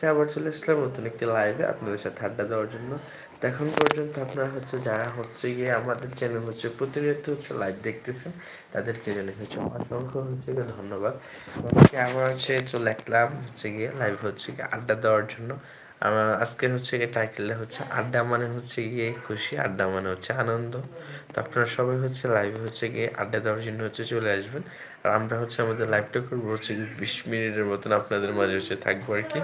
আজকে আবার চলে আসলাম নতুন একটি লাইভে আপনাদের সাথে আড্ডা দেওয়ার জন্য। এখন পর্যন্ত আপনারা হচ্ছে যারা হচ্ছে গিয়ে আমাদের চ্যানেল হচ্ছে প্রতিনিয়ত হচ্ছে লাইভ দেখতেছেন, তাদেরকে জানাই হচ্ছে অসংখ্য হচ্ছে গিয়ে ধন্যবাদ। আজকে আবার হচ্ছে চলে আসলাম হচ্ছে গিয়ে লাইভ হচ্ছে গিয়ে আড্ডা দেওয়ার জন্য। আমার আজকে হচ্ছে গিয়ে টাইটেলটা হচ্ছে আড্ডা মানে হচ্ছে গিয়ে খুশি, আড্ডা মানে হচ্ছে আনন্দ। তো আপনারা সবাই হচ্ছে লাইভে হচ্ছে গিয়ে আড্ডা দেওয়ার জন্য হচ্ছে চলে আসবেন। আর আমরা হচ্ছে আমাদের লাইভটা করব হচ্ছে বিশ মিনিটের মতন আপনাদের মাঝে হচ্ছে থাকব আর কি।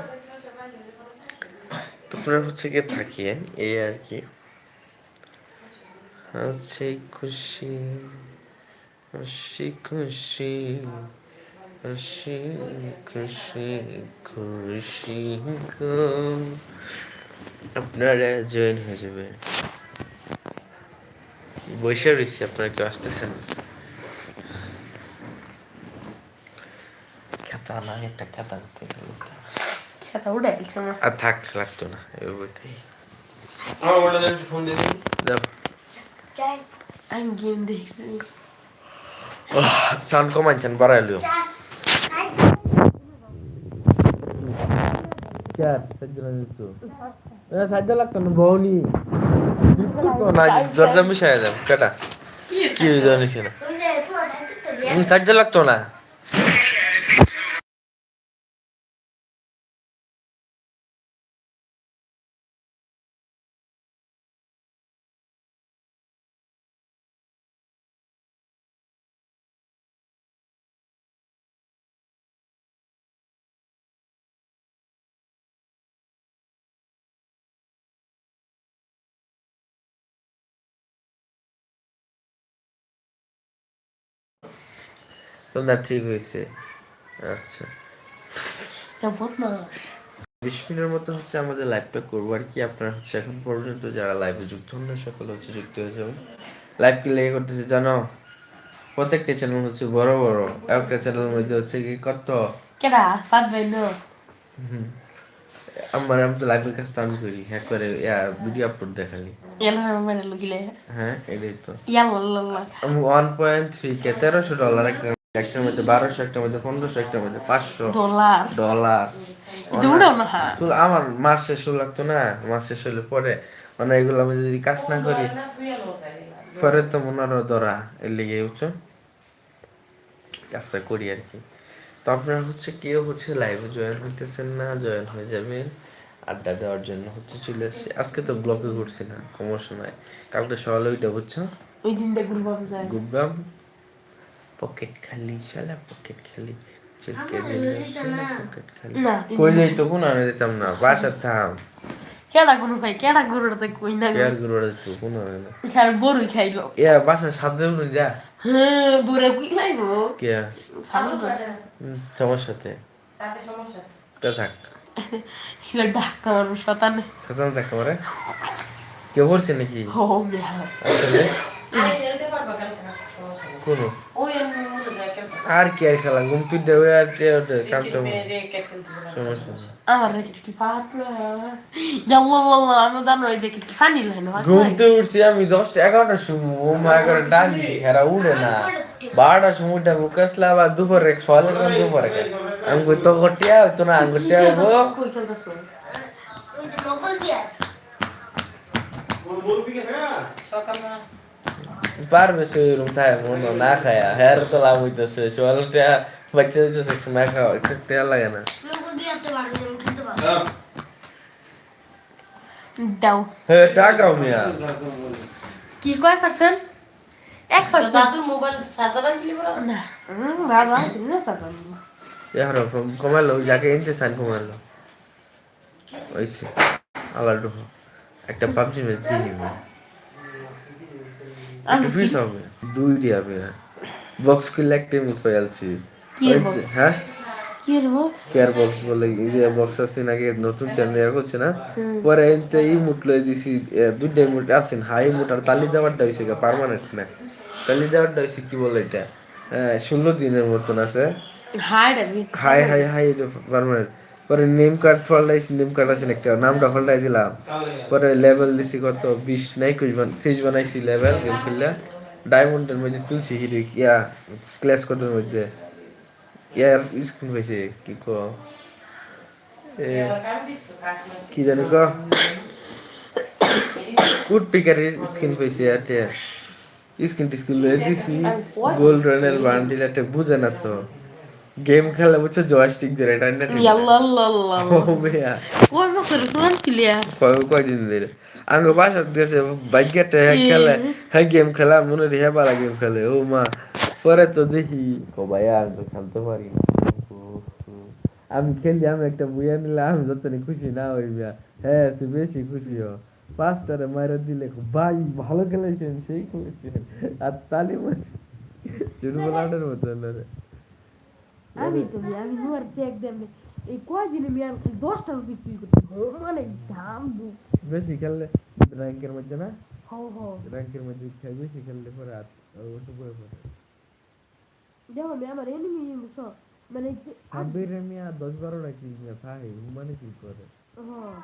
তো আপনারা হচ্ছে গিয়ে থাকিয়েন এই আর কি। আছে খুশি খুশি খুশি খুশি খুশি খুশি আপনারা জয়েন হয়ে যাবে। বৈশা রয়েছি, আপনারা কেউ আসতেছেন খেতা না একটা খেতা করতে খেতা উঠে গেছে আমার। আর থাক লাগতো না এভাবেই। আমার মোবাইলটা একটু ফোন দিয়ে দিন যাও। আমি গেম দেখি সাউন্ড কমাইছেন চার সাহায্য লাগতো সাহায্য লাগতো না বউনি না দরজা মিশাই দাও কেটা? কি জানিস না সাহায্য লাগতো না? না ঠিক হয়েছে। আচ্ছা। তা বদমাস বিশ মিনিটের মতো হচ্ছে আমাদের লাইভটা করব আর কি। আপনারা হচ্ছে এখন পর্যন্ত যারা লাইভে যুক্ত হন না সকলে হচ্ছে যুক্ত হয়ে যাবেন। লাইভ কি লেগে করতেছে জানো? প্রত্যেকটা চ্যানেল হচ্ছে বড় বড়। একটা চ্যানেলের মধ্যে হচ্ছে কি কত? কেডা? আমার আমি তো লাইভের কাজ করি। হ্যাঁ করে ভিডিও আপলোড দেখালি। হ্যাঁ এটাই তো। ওয়ান পয়েন্ট থ্রি কে তেরোশো ডলার একটা একটার মধ্যে বারোশো একটার মধ্যে পনেরোশো একটার মধ্যে পাঁচশো। ডলার। ডলার। হ্যাঁ। আমার মাস শেষ হলে লাগতো না মাস শেষ হলে পরে। মানে এগুলো আমি যদি কাজ না করি পরে তো মনে ধরা এর লেগে বুঝছ? কাজটা করি আর কি। তো আপনারা হচ্ছে কেউ হচ্ছে লাইভে জয়েন হইতেছেন না জয়েন হয়ে যাবেন। আড্ডা দেওয়ার জন্য হচ্ছে চলে আসছে। আজকে তো ব্লকে ঘুরছি না সমস্যা সময় কালকে সকালে ওইটা বুঝছ? ওই দিনটা ঘুরবাম। পকেট খালি শালা পকেট খালি। চিলকে পকেট খালি। না তুই কই যাই তো কোন আনে দিতাম না বাসা থাম। কেডা গুরু ভাই কেডা গুরুটা কই না কেয়ার গুরু তো কোন আনে না। বড়ই খাইলো। এ বাসা সাথে উনি যা। হ্যাঁ দূরে কুই লাইবো? কে? সামনে হুম, সমস্যাতে তা থাক। এবার মানুষ শতানে সাতান থাক আমারে কেউ করছে নাকি? ও মেয়া আসলে কোন আর কি আর খেলা? ঘুম তুই দেবে আর কে ওঠে কামটা। আমার কি পাতলা আল্লাহ আমি জানো এই দেখি ফানি লাইন ঘুমতে উঠছি আমি দশটা এগারোটার সময়। ও মা এগারো ডালি হেরা উড়ে না। বারোটার সময় উঠে কাসলা আবার দুপুরে সকালে কেন দুপুরে। আমি কই তো গটিয়া তো না? আঙ্গুটিয়া গো কই খেলতেছো বলবি কে হ্যাঁ পারবে সেরকম থাকে মনে না খায়া হের তো লাভ হইতেছে সকালটা বাচ্চা দিতেছে একটু না খাওয়া একটু টেয়া লাগে না দাও হে টাকাও মিয়া কি কয় পার্সেন্ট এক পার্সেন্ট দাদুর মোবাইল সাদারা ছিল না হুম বাবা না সাজান ইয়ার কমালো যাকে এনতে সাইন কমালো ওইসে আবার ঢুকো একটা পাবজি ম্যাচ দিয়ে নিবে ফিস হবে দুইটি হবে বক্স কিল একটা box? হ্যাঁ কেয়ার বক্স বলে এই যে বক্স আছে নাকি নতুন চ্যানেল করছে না? পরে এনতে এই মুট লয়ে দিছি দুইটা মুট আছেন। হাই মুট আর তালি দেওয়ারটা হইছে পার্মানেন্ট না। তালি দেওয়ারটা হইছে কি বলে এটা? ষোলো দিনের মতন আছে। Hi hi hi hi permanent পরে নেম কার্ড ফলটাইছি নেম কার্ড আছে একটা, নামটা ফলটাই দিলাম। পরে লেভেল দিছি কত? বিশ, নাই বান ত্রিশ বানাইছি লেভেল গেম খেললে। ডায়মন্ডের মধ্যে তুলছি হিরি, ইয়া ক্লাস কোডের মধ্যে। ইয়ার স্ক্রিন পাইছে, কি কো? কি জানি ক? কুট পিকার স্কিন পাইছি আটে স্কিন টিস্কিন লয়ে দিছি। গোল্ড রয়্যাল বান্ডিল একটা বুঝে না তো। গেম খেলা বুঝছ জয়স্টিক ধরে এটা না ইয়াল্লা আল্লাহ আল্লাহ ও মেয়া ওই মাসের কোন কিলিয়া কয় কয়দিন ধরে আঙ্গ বাসা দেশে বাইকেটে খেলে হ্যাঁ গেম খেলা মনে রে হ্যাঁ বালা গেম খেলে ও মা পরে তো দেখি ও ভাই আর তো খেলতে পারি না। আমি খেলি আমি একটা বুয়া নিলে আমি যতনি খুশি না হই মিয়া হ্যাঁ তুই বেশি খুশি হ পাঁচটারে মাইরা দিলে ভাই ভালো খেলেছেন সেই খেলেছেন আর তালি মারি চুরবলাটের মতো না রে আমি তো মিয়া, আমি নুয়ার চেক দেন এই কয়দিনে মিয়া দশটার বিক্রি করতে মানে দাম দু বেশি খেললে র্যাঙ্কের মধ্যে না হও হও র্যাঙ্কের মধ্যে খে- বেশি খেললে পরে আর ওটা বয়ে পড়ে দেখো মিয়া আমার এনিমি বুঝছ মানে যে- সাব্বির মিয়া দশ বারোটা কি মিয়া ভাই মানে কি করে হ্যাঁ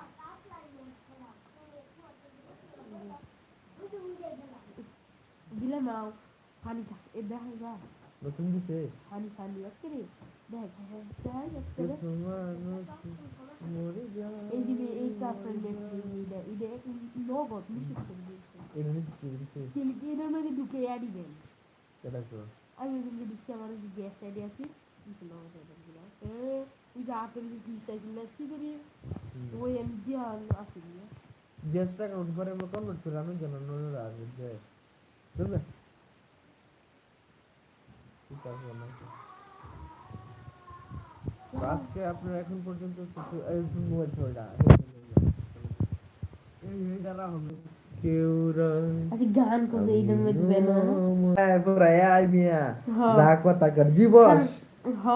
দিলে নাও পানি খাস এ দেখা যা নতুন দিছে পানি পানি আজকে রে দেখ হ্যাঁ যাই আজকে রে কিছু মানুষ মরে যায় এই দিনে এই কাপড় দেখছি এটা এটা নগদ নিষেধ করে দিয়েছে এটা নিচে কি দিছে কিন্তু এটার মধ্যে ঢুকে আনিবেন এটা তো আমি কিন্তু দিচ্ছি আমার যে গ্যাস আইডি আছে দিচ্ছি নগদ আইডি দিলাম এ ওই যে আপেল যে ফিসটা কিনলে কি করি ওই আমি দিয়া আসি নিয়ে গ্যাসটা কাউন্ট করে আমরা কনভার্ট করে ঠিক আছে না আজকে আপনার এখন পর্যন্ত মোবাইল কেউ গান করবে আই মিয়া। জীবস। হ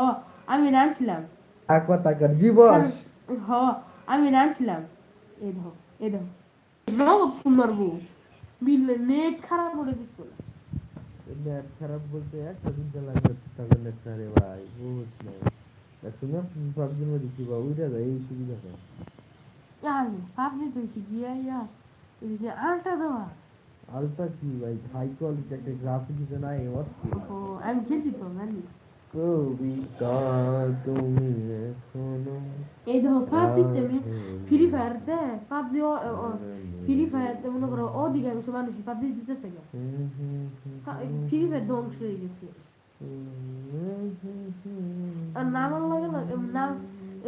আমি নামছিলাম যা কথা কর জীবস। হ আমি নামছিলাম এ ধর এ ধর। নগদ মারবো। বিল নেট খারাপ করে দিচ্ছ। না নেট খারাপ বলতে একটা দিনটা লাগবে তবে নেট না রে ভাই বহুত নাই শুনে পাবজির মধ্যে কি বা উইরা যায় এই সুবিধা হয় আমি আপনি তো শিখিয়ে ইয়া এই যে আলটা দেওয়া আলটা কি ভাই হাই কোয়ালিটি একটা গ্রাফিক দিতে নাই অস্থির ও আমি খেলছি তো জানি কবিতা তুমি এখনও এই দেখো পাবজিতে আমি ফ্রি ফায়ার দে পাবজি ফ্রি ফায়ার তে মনে করো অধিকাংশ মানুষ পাবজি দিতেছে না ফ্রি ফায়ার ধ্বংস হয়ে গেছে। আর নাম লাগে না নাম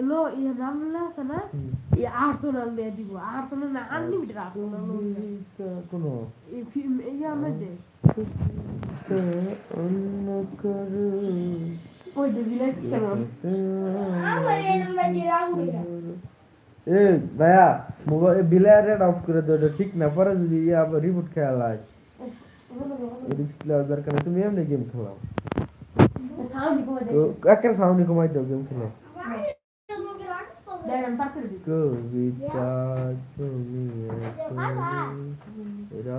এলো ইয়ে নাম আছে না এই আর্সেনাল দিয়ে দিব। আর্সেনাল না আনলিমিটেড আর্সেনাল কোনো এই ফিল্ম এই যে অন্য করো এ ভাইয়া মোবাইল বিলার রেড অফ করে দাও ঠিক না পরে যদি আবার রিপোর্ট খেয়াল হয় রিস্ক নেওয়ার দরকার তুমি এমনি গেম খেলাও তো একের সাউন্ড কমাই দাও গেম খেলাও কবিতা তুমি কবিতা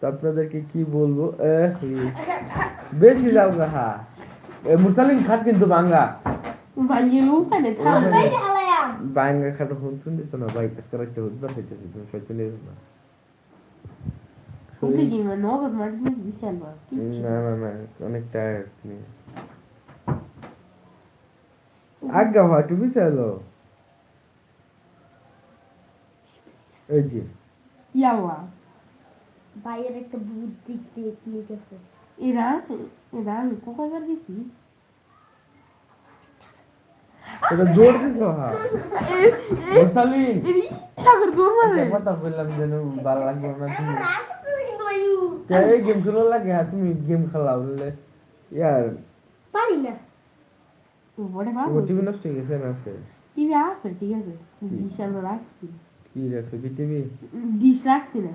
তো আপনাদেরকে কি বলব? বেশি যাও গা হা। মুসালিম খাট কিন্তু থাম বাঙ্গা খাট হন শুন দিত না বাইক করে একটা উদ্ধার হইতেছে তুমি সত্যি নিয়ে না। মানে না না না অনেক টায়ার্ড তুমি। আজ্ঞা হয় তুমি চাইলো এই যে। ইয়াওয়া। ভাইয়ের একটা ভূত দেখতে ক্লিক আছে এরা এরা আমি কোকাগার গেছি। এটা জোর দিছো হ্যাঁ এর ইচ্ছা করে মারে। কথা বললাম যেন ভালো লাগবে না তুমি। কে গেম খেলো লাগে? হ্যাঁ তুমি গেম খেলাও বললে। ইয়ার। পারি না। টিভি নষ্ট হয়ে গেছে না আছে? টিভি আছে ঠিক আছে। ডিশ আমরা রাখছি। কি রাখছো বিটিভি ডিশ রাখছি না।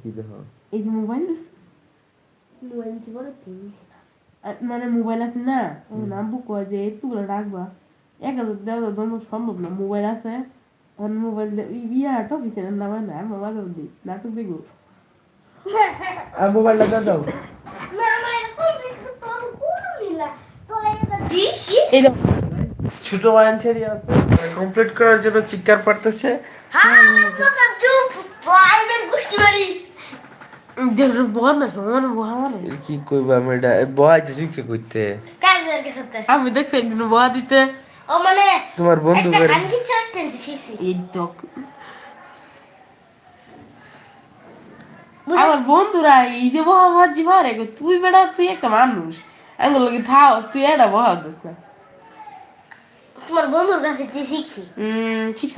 কি দেখো এই যে মোবাইল মোবাইল কি বড় তিরিশ মানে মোবাইল আছে না? ও নাম বুক যে করে রাখবা। এক হাজার দেওয়া তো সম্ভব না মোবাইল আছে। মোবাইল ইয়া নামে না আমার মাঝে দিই নাটক দেখব। আর মোবাইলটা দাও দাও। ছোট ওয়ান ছেড়ে আছে কমপ্লিট করার জন্য চিৎকার পারতেছে। Han মানে কি কইবা আমি এটা? বহাইতে শিখছে কইতে. আমি দেখছি একদিন বহা দিতে। man তোমার বন্ধু আমার বন্ধুরা এই যে বহা ভাজি মারে তুই বেড়া তুই একটা মানুষ। আঙ্গুল লাগে থাও তুই এটা বহা দিস না। তোমার বন্ধুর কাছে দিয়ে শিখছি। হুম ঠিক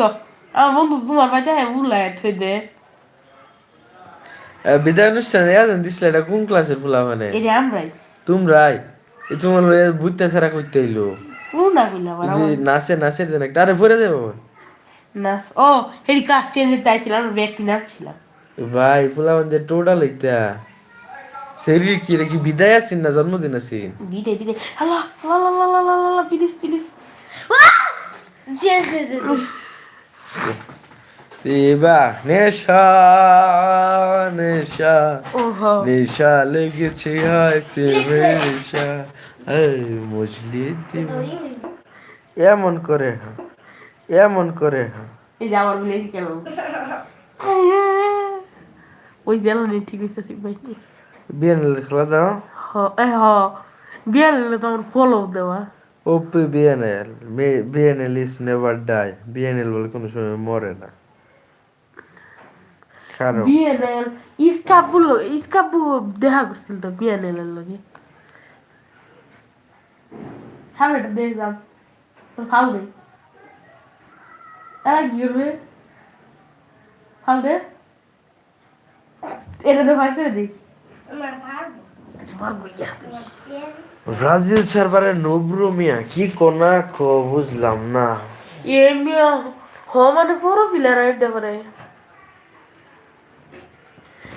আমার বন্ধু তোমার বাচ্চা উল্লায় থই দে। বিদায় অনুষ্ঠানে আজান দিছিল এটা কোন ক্লাসের ফুলা মানে? এটা আমরাই। তোমরাই। তোমার বুঝতে ছাড়া করতে এলো কোন না কইলা নাচে নাচের জন্য একটা। আরে পরে যাব নাস ও হেডি ক্লাস চেঞ্জ করতে আইছিলাম আমরা ব্যক্তি নাচছিলাম ভাই ফুলা মানে টোটাল হইতা। শরীর কি রে কি বিদায় আছেন না জন্মদিন আছেন? বিদে বিদে আল্লাহ আল্লাহ আল্লাহ আল্লাহ আল্লাহ প্লিজ প্লিজ এবা নেশা নেশা। নেশা লেগেছে হায় প্রেমের নেশা। দিব। এমন করে হ্যাঁ এমন করে হ্যাঁ এই যে আমার বলে কেন ওই জ্বালানি ঠিক হয়েছে ঠিক ভাই। খেলা দাও। হ তো আমার ফলো দেওয়া। OP BNL BNL is never die BNL বলে কোনো সময় মরে না। বিএনএল ইস্কাপুর ইস্কাপু দেখা করছিল তো বিএনএল এর লগে। সামনেটা দিয়ে যাও তোর ফাল কি করবে? ফাল দে। আচ্ছা, ব্রাজিল সার্ভারে নব্রু মিয়া কি কোনা খো বুঝলাম না। এ মিয়া হ মানে পুরো পিলার এটা করে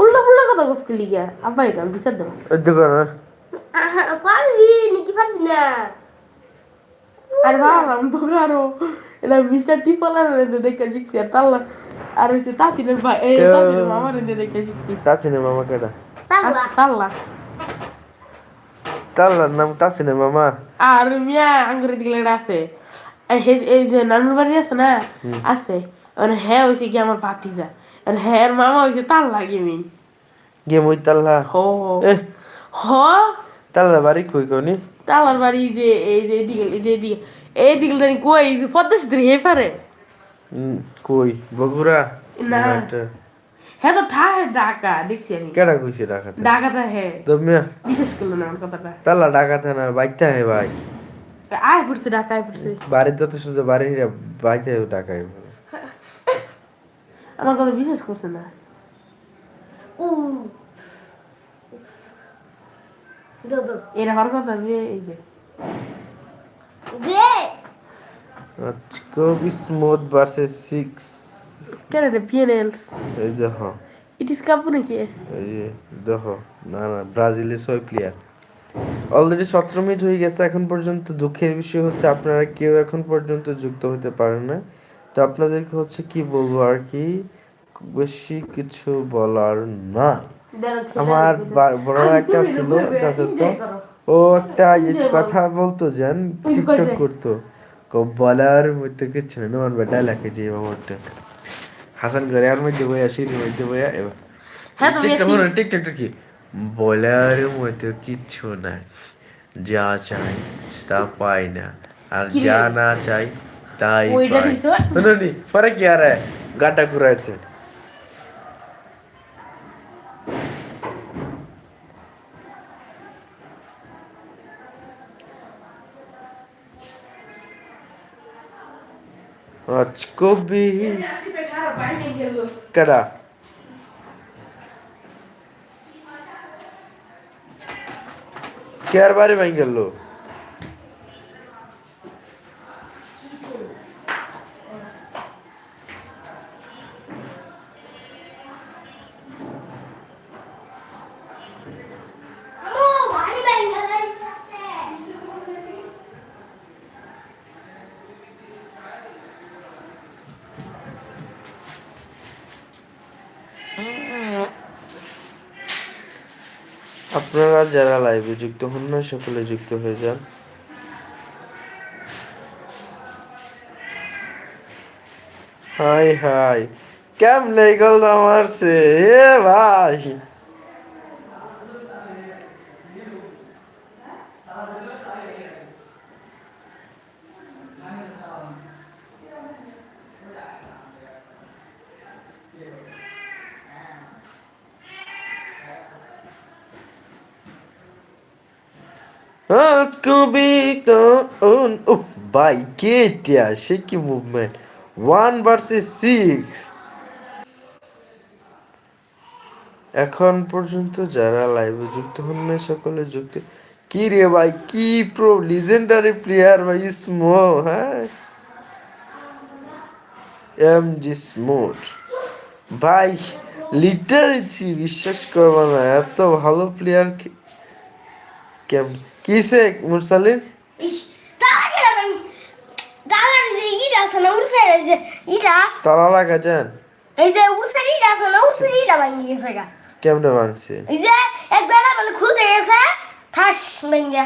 উল্টা পুল্টা কথা কইছ আব্বাই কাল বিচার দাও এত কর না। পারবি আর তাল্লা আর হইছে তাসিনের মামা রে দেখে শিখছি। তাসিনের মামা কেডা? তাল্লা। আচ্ছা, তাল্লা। তাল্লার নাম তাসিনের মামা। আর মিয়া আঙ্গুরের দিকে আছে। এই যে নানুর বাড়ি আছে না? আছে। মানে হ্যাঁ হয়েছে কি আমার ভাতিজা আর হ্যাঁ মামা হয়েছে তার লাগে মিন গে মই তাল্লা হো হ তাল্লা বাড়ি কই কোনি তালার বাড়ি যে এই যে এদিকে এই যে এদিকে এই দিকে জানি কই পদ্মা সেতুর হে পারে কই বগুড়া না। হ্যাঁ তো ঠায় ডাকা দেখছি আমি কেডা কইছে ডাকাতে ডাকাটা হ্যাঁ তো মিয়া বিশেষ করল না আমার কথাটা তাল্লা ডাকাতে না বাইতে হে ভাই আয় পড়ছে ডাকা আয় পড়ছে বাড়ির যত শুধু বাড়ি বাইতে ডাকাই আমার কথা বিশ্বাস করছে না. এরা কথা যে এই যে। Great. কবি স্মুথ ভার্সেস সিক্স কেন রে পিএনএলস এই দেখো। ইট ইস কাপু নাকি? এই যে দেখো। না না ব্রাজিলের ছয় প্লেয়ার অলরেডি সতেরো মিনিট হয়ে গেছে এখন পর্যন্ত দুঃখের বিষয় হচ্ছে আপনারা কেউ এখন পর্যন্ত যুক্ত হতে পারেন না। তো আপনাদেরকে হচ্ছে কি বলব আর কি বেশি কিছু বলার না আমার বড় একটা ছিল চাচাতো ও একটা কথা বলতো জান টিকটক করতো। বলার মধ্যে কিছু না আমার বেটা লেখে যে মামারটা হাসান ঘরে আর মধ্যে বইয়া সিঁড়ির মধ্যে বইয়া এবার। হ্যাঁ টিকটক কি? বলার মধ্যে কিচ্ছু নাই। যা চাই তা পাই না। আর যা না চাই पर क्या रहा है गाटा घुरा को भी कड़ा क्या बारे में गल लो আপনারা যারা লাইভে যুক্ত হন না, সকলে যুক্ত হয়ে যান। Hi hi. কেমনে গেল আমার সে? ভাই। হাত কবিতা ও ভাই কে সে কি মুভমেন্ট ওয়ান ভার্সেস সিক্স এখন পর্যন্ত যারা লাইভে যুক্ত হন না সকলে যুক্ত। কি রে ভাই, কি প্রো লিজেন্ডারি প্লেয়ার ভাই স্মো হ্যাঁ? এম জি স্মোট ভাই লিটারেছি বিশ্বাস করব না, এত ভালো প্লেয়ার কেম কিসে মুরসালিন ইস তারা যে ইটা আছে ইটা। তালা লাগা যান এই যে উঠে ইটা আছে না উঠে ইটা ভাঙি গেছে গা। কেমনে ভাঙছে? এই যে এক বেলা বলে খুলতে গেছে ঠাস ভেঙ্গা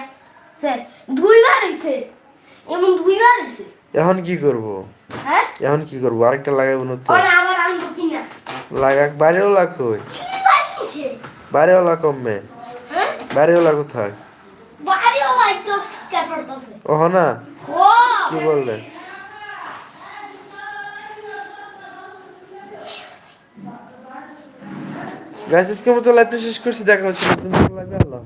সে দুইবার হইছে। এমন দুইবার হইছে। এখন কি করব? হ্যাঁ? এখন কি করব? আরেকটা লাগাবো না তো। আবার আনব কিনা? লাগাক বাইরেও লাখো কি বার কিনছে? বাইরেও লাকমে হ্যাঁ? বাইরেও লাগ কোথায়? ওহ না? কি বললে? গাছ আজকের মতো লাইভটা শেষ করছি দেখা হচ্ছে নতুন লাইভে আল্লাহ।